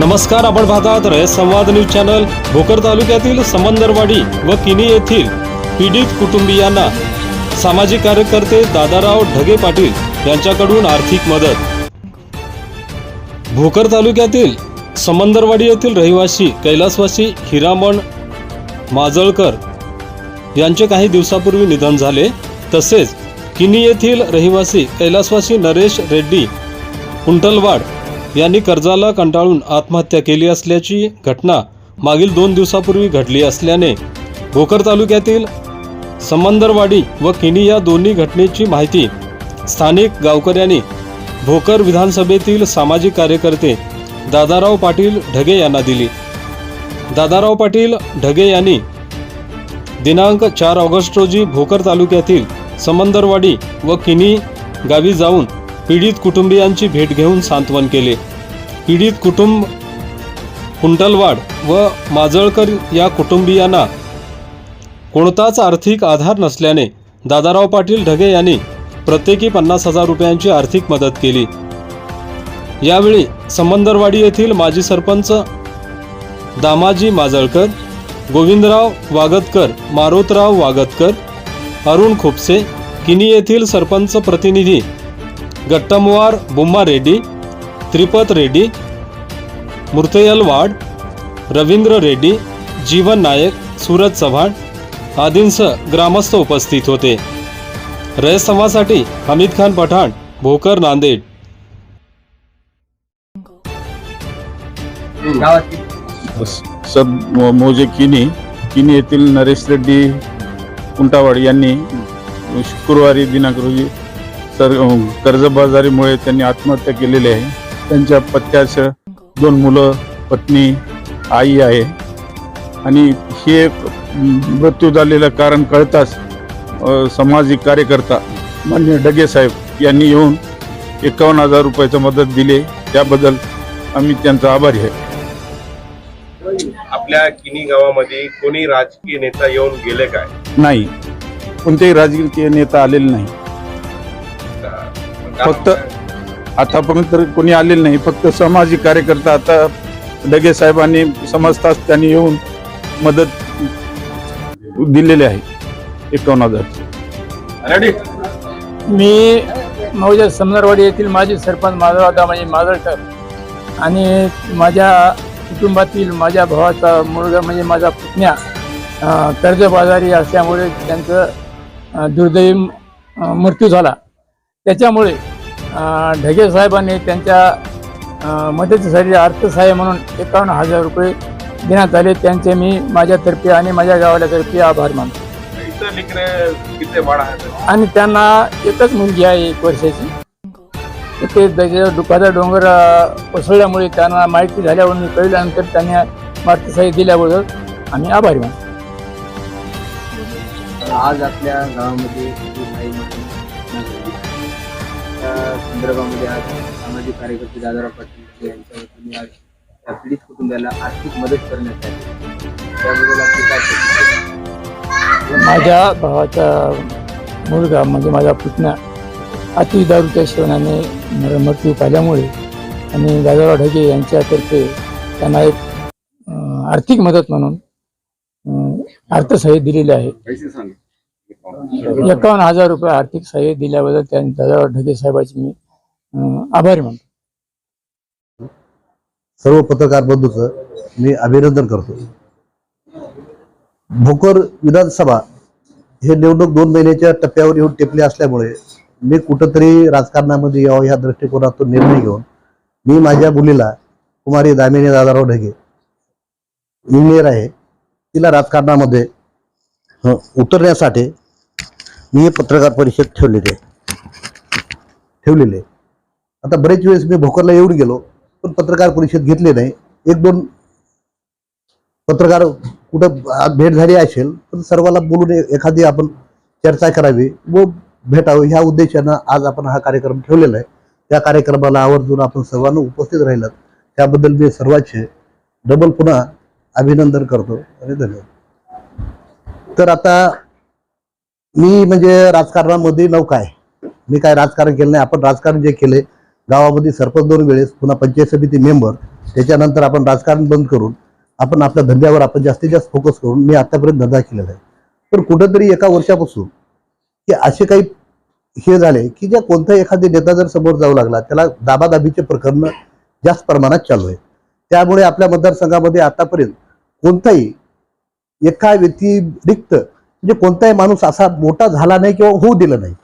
नमस्कार आपण पाहतात रयत संवाद न्यूज चॅनल. भोकर तालुक्यातील समंदरवाडी व किनी येथील पीडित कुटुंबियांना सामाजिक कार्यकर्ते दादाराव ढगे पाटील यांच्याकडून आर्थिक मदत. भोकर तालुक्यातील समंदरवाडी येथील रहिवासी कैलासवासी हिरामण माजळकर यांचे काही दिवसापूर्वी निधन झाले. तसेच किनी येथील रहिवासी कैलासवासी नरेश रेड्डी कुंटलवाड यांनी कर्जाला कंटाळून आत्महत्या केली असल्याची घटना मागील दोन दिवसापूर्वी घडली असल्याने भोकर तालुक्यातील समंदरवाडी व किनी या दोन्ही घटनेची माहिती स्थानिक गावकऱ्यांनी भोकर विधानसभेतील सामाजिक कार्यकर्ते दादाराव पाटील ढगे यांना दिली. दादाराव पाटील ढगे यांनी दिनांक चार ऑगस्ट रोजी भोकर तालुक्यातील समंदरवाडी व किनी गावी जाऊन पीडित कुटुंबियांची भेट घेऊन सांत्वन केले. पीडित कुटुंब कुंटलवाड व माजळकर या कुटुंबियांना कोणताच आर्थिक आधार नसल्याने दादाराव पाटील ढगे यांनी प्रत्येकी पन्नास हजार रुपयांची आर्थिक मदत केली. यावेळी समंदरवाडी येथील माजी सरपंच दामाजी माजळकर गोविंदराव वागतकर मारोतराव वागतकर अरुण खोपसे किनी येथील सरपंच प्रतिनिधी गट्टमवार बुम्मा रेड्डी त्रिपत रेड्डी मृतयल वाड रवींद्र रेड्डी जीवन नायक सूरज चव्हाण आदींसह ग्रामस्थ उपस्थित होते. रयत हमीद खान पठाण भोकर नांदेड. सब मोजे किनी किनी येथील नरेश रेड्डी कुंटावाड यांनी शुक्रवारी दिनांक रोजी सर कर्जबाजारीमुळे त्यांनी आत्महत्या केलेली आहे. त्यांच्या पत्त्याचं दोन मुलं पत्नी आई आहे. आणि हे मृत्यू झालेलं कारण कळताच सामाजिक कार्यकर्ता मान्य डगे साहेब यांनी येऊन एकावन्न हजार रुपयाची मदत दिली. त्याबद्दल आम्ही त्यांचा आभारी आहे. आपल्या किनी गावामध्ये कोणी राजकीय नेता येऊन गेले काय? नाही. कोणतेही राजकीय नेता आलेले नाही. फक्त आतापर्यंत तर कोणी आलेलं नाही. फक्त सामाजिक कार्यकर्ता आता डगे साहेबांनी समजताच त्यांनी येऊन मदत दिलेली आहे. एकावन्न हजार रेडी? मी मौजा समनरवाडी येथील माजी सरपंच माधवराव दामाजी माजळकर आणि माझ्या कुटुंबातील माझ्या भावाचा मुलगा म्हणजे माझा पुतण्या कर्जबाजारी असल्यामुळे त्यांचं दुर्दैवी मृत्यू झाला. त्याच्यामुळे ढगे साहेबांनी त्यांच्या मदतीसाठी अर्थसहाय्य म्हणून एकावन्न हजार रुपये देण्यात आले. त्यांचे मी माझ्यातर्फे आणि माझ्या गावाल्यातर्फे आभार मानतो. आणि त्यांना एकच मुलगी आहे एक वर्षाची. ते त्याच्या दुखाचा डोंगर कोसळल्यामुळे त्यांना माहिती झाल्यावर मी कळल्यानंतर त्यांनी मार्गदर्शन दिल्याबद्दल आम्ही आभारी मानतो. आज आपल्या गावामध्ये त्या संदर्भामध्ये आज सामाजिक कार्यकर्ते दादाराव पाटील यांच्या वतीने आज त्या पीडित कुटुंबाला आर्थिक मदत करण्यात आली. त्याबद्दल आपली काय प्रतिक्रिया? माझ्या भावाचा मुलगा म्हणजे माझा पुतण्या अति दारूच्या सेवनाने मर- मृत्यू पाहिल्यामुळे आणि दादाराव ढगे यांच्यातर्फे त्यांना एक अ, आर्थिक मदत म्हणून अ, अर्थसहाय्य दिलेले आहे. एकावन्न हजार रुपये आर्थिक सहाय्य दिल्याबद्दल त्यांनी दादाराव ढगे साहेबांचे मी आभारी मानतो. सर्व पत्रकार बंधूचं मी अभिनंदन करतो. भोकर विधानसभा हे निवडणूक दोन महिन्याच्या टप्प्यावर येऊन टेपले असल्यामुळे मी कुठंतरी राजकारणामध्ये यावं ह्या दृष्टिकोनातून निर्णय घेऊन मी माझ्या मुलीला कुमारी दामिनी दादाराव ढगे इंजिनियर आहे तिला राजकारणामध्ये उतरण्यासाठी मी हे पत्रकार परिषद ठेवलेली आहे. ठेवलेली आहे. आता बरेच वेळेस मी भोकरला येऊन गेलो पण पत्रकार परिषद घेतली नाही. एक दोन पत्रकार कुठं आज भेट झाली असेल पण सर्वाला बोलून एखादी आपण चर्चा करावी व भेटावं. ह्या उद्देशानं आज आपण हा कार्यक्रम ठेवलेला आहे. त्या कार्यक्रमाला आवर्जून आपण सर्वांना उपस्थित राहिलात. त्याबद्दल मी सर्वांचे डबल पुन्हा अभिनंदन करतो आणि धन्यवाद. तर आता मी म्हणजे राजकारणामध्ये नौका आहे मी काय राजकारण केलं नाही आपण राजकारण जे केले गावामध्ये सरपंच दोन वेळेस पुन्हा पंचायत समिती मेंबर त्याच्यानंतर आपण राजकारण बंद करून आपण आपल्या धंद्यावर आपण जास्तीत जास्त फोकस करून मी आतापर्यंत धंदा केलेला आहे. पण कुठंतरी एका वर्षापासून की असे काही हे झाले की ज्या कोणताही एखादी नेता जर समोर जाऊ लागला त्याला दाबादाबीचे प्रकरण जास्त प्रमाणात चालू आहे. त्यामुळे आपल्या मतदारसंघामध्ये आतापर्यंत कोणताही एका व्यतिरिक्त म्हणजे कोणताही माणूस असा मोठा झाला नाही किंवा होऊ दिलं नाही.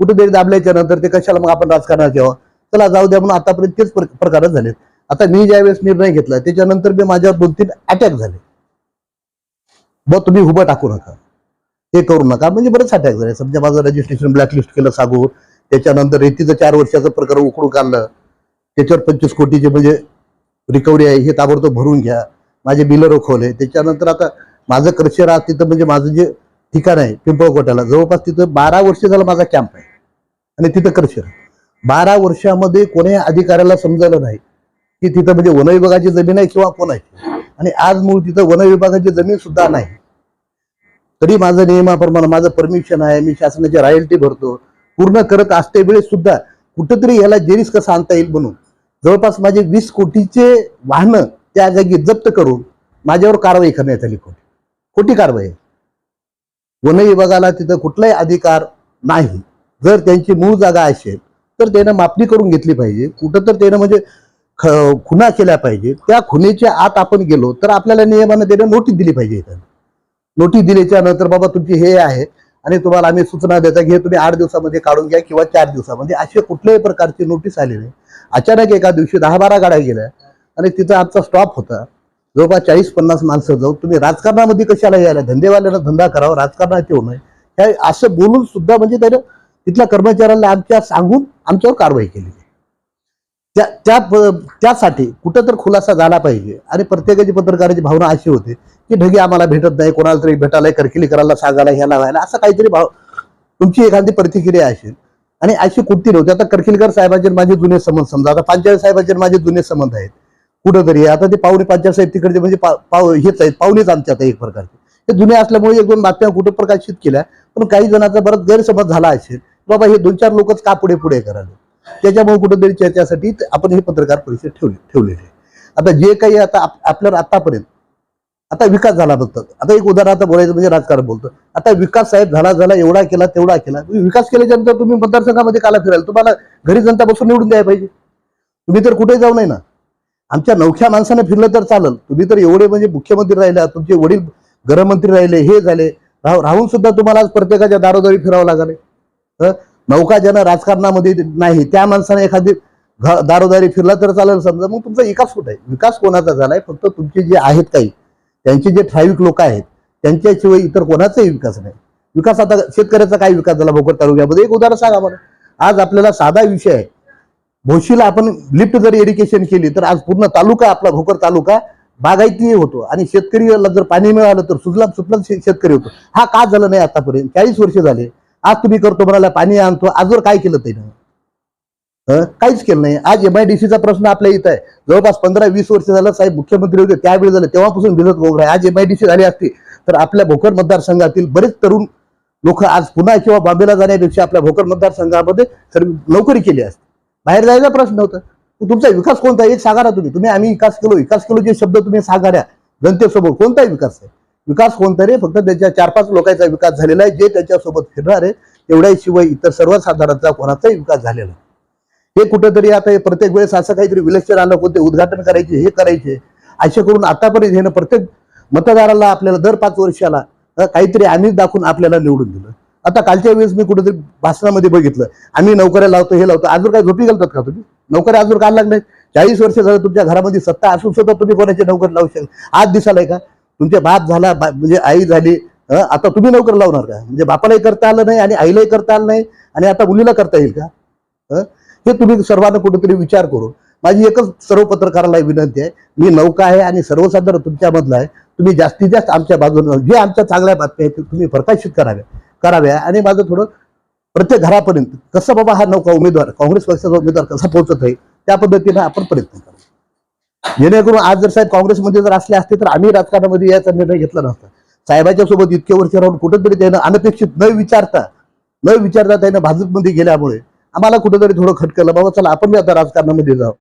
कुठेतरी दाबल्याच्या नंतर ते कशाला मग आपण राजकारणात यावं? चला जाऊ द्या म्हणून आतापर्यंत तेच प्रकार झालेत. आता मी ज्यावेळेस निर्णय घेतला त्याच्यानंतर मी माझ्यावर दोन तीन अटॅक झाले. ब तुम्ही उभं टाकू नका. हे करू नका. म्हणजे बरेच अटॅक झाले. समजा माझं रजिस्ट्रेशन ब्लॅकलिस्ट केलं सांगू त्याच्यानंतर रेतीचं चार वर्षाचं प्रकरण उकडून काढलं. त्याच्यावर पंचवीस कोटीचे म्हणजे रिकव्हरी आहे. हे ताबडतोब भरून घ्या. माझे बिलं रोखवले. त्याच्यानंतर आता माझं क्रशर आज तिथं म्हणजे माझं जे ठिकाण आहे पिंपळकोट्याला जवळपास तिथं बारा वर्ष झालं माझा कॅम्प आहे. आणि तिथं क्रशर बारा वर्षामध्ये कोणी अधिकाऱ्याला समजलं नाही की तिथं म्हणजे वन विभागाची जमीन आहे किंवा कोणाची आणि आज मूळ तिथं वन विभागाची जमीन सुद्धा नाही. तरी माझं नियमाप्रमाणे माझं परमिशन आहे मी शासनाची रॉयल्टी भरतो. पूर्ण करत असते वेळेस सुद्धा कुठंतरी ह्याला जेरीस कसं आणता येईल म्हणून. जवळपास माझे वीस कोटीचे वाहनं त्या जागी जप्त करून माझ्यावर कारवाई करण्यात आली खोटी खोटी कारवाई वन विभागाला तिथं कुठलाही अधिकार नाही. जर त्यांची मूळ जागा असेल तर त्यानं मापणी करून घेतली पाहिजे. कुठं तर त्यानं म्हणजे ख- खुना केल्या पाहिजे. त्या खुनेच्या आत आपण गेलो तर आपल्याला नियमानं त्यानं नोटीस दिली पाहिजे नोटीस दिल्याच्या नंतर बाबा तुमची हे आहे आणि तुम्हाला आम्ही सूचना देता की हे तुम्ही आठ दिवसामध्ये काढून घ्या किंवा चार दिवसामध्ये. असे कुठल्याही प्रकारची नोटीस आली नाही. अचानक एका दिवशी दहा बारा गाड्या गेल्या आणि तिथं आमचा स्टॉप होता. जवळपास चाळीस पन्नास माणसं जाऊ तुम्ही राजकारणामध्ये कशाला यायला? धंदेवाल्याला धंदा करावा राजकारणात येऊ नये. हे असं बोलून सुद्धा म्हणजे त्यानं तिथल्या कर्मचाऱ्याला आमच्या सांगून आमच्यावर कारवाई केली त्या त्या त्यासाठी कुठं तर खुलासा झाला पाहिजे. आणि प्रत्येकाची पत्रकाराची भावना अशी होती की ढगे आम्हाला भेटत नाही कोणाला तरी भेटायला करकिली करायला सांगायला ह्याला व्हायला असं काहीतरी भाव तुमची एखादी प्रतिक्रिया असेल. आणि अशी कुठती नव्हती. आता करकिलकर साहेबांचे माझे जुने संबंध समजा आता पांचाळ साहेबांचे माझे जुने संबंध आहेत. कुठंतरी. आता ते पाहुणे पांचाळ साहेब तिकडचे म्हणजे पा- पाव हेच आहेत. पाहुणेच आमच्यात एक प्रकारचे. हे जुने असल्यामुळे एक दोन बातम्या कुठं प्रकाशित केल्या पण काही जणांचा बराच गैरसमज झाला असेल. बाबा हे दोन चार लोकच का पुढे पुढे करावे त्याच्यामुळे कुठंतरी चर्चेसाठी आपण हे पत्रकार परिषद ठेवली ठेवलेली आता जे काही आता आप- आपल्याला आतापर्यंत आता विकास झाला बघतात आता एक उदाहरण आता बोलायचं म्हणजे राजकारण बोलतो. आता विकास साहेब झाला झाला एवढा केला तेवढा केला. तुम्ही विकास केल्याच्यानंतर तुम्ही मतदारसंघामध्ये काला फिराल तुम्हाला घरी जनता बसून निवडून द्यायला पाहिजे. तुम्ही तर कुठे जाऊ नये ना. आमच्या नवख्या माणसाने फिरलं तर चालेल. तुम्ही तर एवढे म्हणजे मुख्यमंत्री राहिले तुमचे वडील गृहमंत्री राहिले हे झाले. राह- राहून सुद्धा तुम्हाला आज प्रत्येकाच्या दारोदारी फिरावं लागले. नौका ज्यानं राजकारणामध्ये नाही. त्या माणसाने एखादी घ- दारोदारी फिरला तर चालेल समजा. मग तुमचा विकास कुठे आहे? विकास कोणाचा झालाय? फक्त तुमचे जे आहेत काही त्यांचे जे ठराविक लोक आहेत त्यांच्याशिवाय इतर कोणाचाही विकास नाही. विकास आता शेतकऱ्याचा काय विकास झाला भोकर तालुक्यामध्ये? एक उदाहरण सांगा मला आज आपल्याला साधा विषय आहे. भोशीला आपण लिफ्ट जर एरिकेशन केली तर आज पूर्ण तालुका आपला भोकर तालुका बागायती होतो. आणि शेतकरीला जर पाणी मिळालं तर सुजला सुफलाम शेतकरी होतो. हा का झाला नाही आतापर्यंत? चाळीस वर्ष झाले. आज तुम्ही करतो म्हणाला पाणी आणतो. आजवर काय केलं त्यानं काहीच केलं नाही. आज एम आय डी सीचा प्रश्न आपल्या इथं आहे. जवळपास पंधरा वीस वर्ष झालं साहेब मुख्यमंत्री होते. त्यावेळी झालं. तेव्हापासून भिजत गोंगडा आहे. आज सी झाली असती. तर आपल्या भोकर मतदारसंघातील बरेच तरुण लोक आज पुन्हा किंवा बॉम्बेला जाण्यापेक्षा आपल्या भोकर मतदारसंघामध्ये नोकरी केली असते. बाहेर जायचा प्रश्न नव्हता तुमचा विकास कोणता आहे? एक सांगा ना तुम्ही. तुम्ही आम्ही विकास केलो विकास केलो जे शब्द तुम्ही सागाऱ्या जनतेसमोर कोणताही विकास आहे. विकास कोणता रे? फक्त त्याच्या चार पाच लोकांचा विकास झालेला आहे जे त्यांच्यासोबत फिरणार आहे तेवढ्याशिवाय इतर सर्वसाधारणचा कोणाचाही विकास झालेला हे कुठेतरी आता हे प्रत्येक वेळेस असं काहीतरी विलक्षण आलं कोणते उद्घाटन करायचे हे करायचे. असे करून आतापर्यंत हे ना प्रत्येक मतदाराला आपल्याला दर पाच वर्षाला काहीतरी आम्ही दाखवून आपल्याला निवडून दिलं. आता कालच्या वेळेस मी कुठेतरी भाषणामध्ये बघितलं. आम्ही नोकऱ्या लावतो हे लावतो. अजून काय झोपी घालतात का तुम्ही? नोकऱ्या अजून काढ लागले चाळीस वर्ष झालं तुमच्या घरामध्ये सत्ता असून सुद्धा तुम्ही कोणाची नोकरी लावू शकता आज दिसालाय का? तुमचे बाप झाला बा- म्हणजे आई झाली हं, आता तुम्ही नोकर लावणार का? म्हणजे बापालाही करता आलं नाही आणि आईलाही करता आलं नाही आणि आता मुलीला करता येईल का? हं? हे तुम्ही सर्वांना कुठेतरी विचार करू. माझी एकच सर्व पत्रकाराला विनंती आहे मी नौका आहे आणि सर्वसाधारण तुमच्यामधला आहे. तुम्ही जास्तीत जास्त आमच्या बाजूने जे आमच्या चांगल्या बातम्या आहेत तुम्ही प्रकाशित कराव्या कराव्या आणि माझं थोडं प्रत्येक घरापर्यंत कसं बाबा हा नौका उमेदवार काँग्रेस पक्षाचा उमेदवार कसा पोहोचत आहे त्या पद्धतीनं आपण प्रयत्न करू जेणेकरून आज जर साहेब काँग्रेसमध्ये जर असले असते तर आम्ही राजकारणामध्ये याचा निर्णय घेतला नसता साहेबाच्या सोबत इतके वर्ष राहून कुठंतरी त्यानं अनपेक्षित न विचारता न विचारता त्यानं भाजपमध्ये गेल्यामुळे आम्हाला कुठंतरी थोडं खटकलं बाबा चला आपण बी आता राजकारणामध्ये जाऊ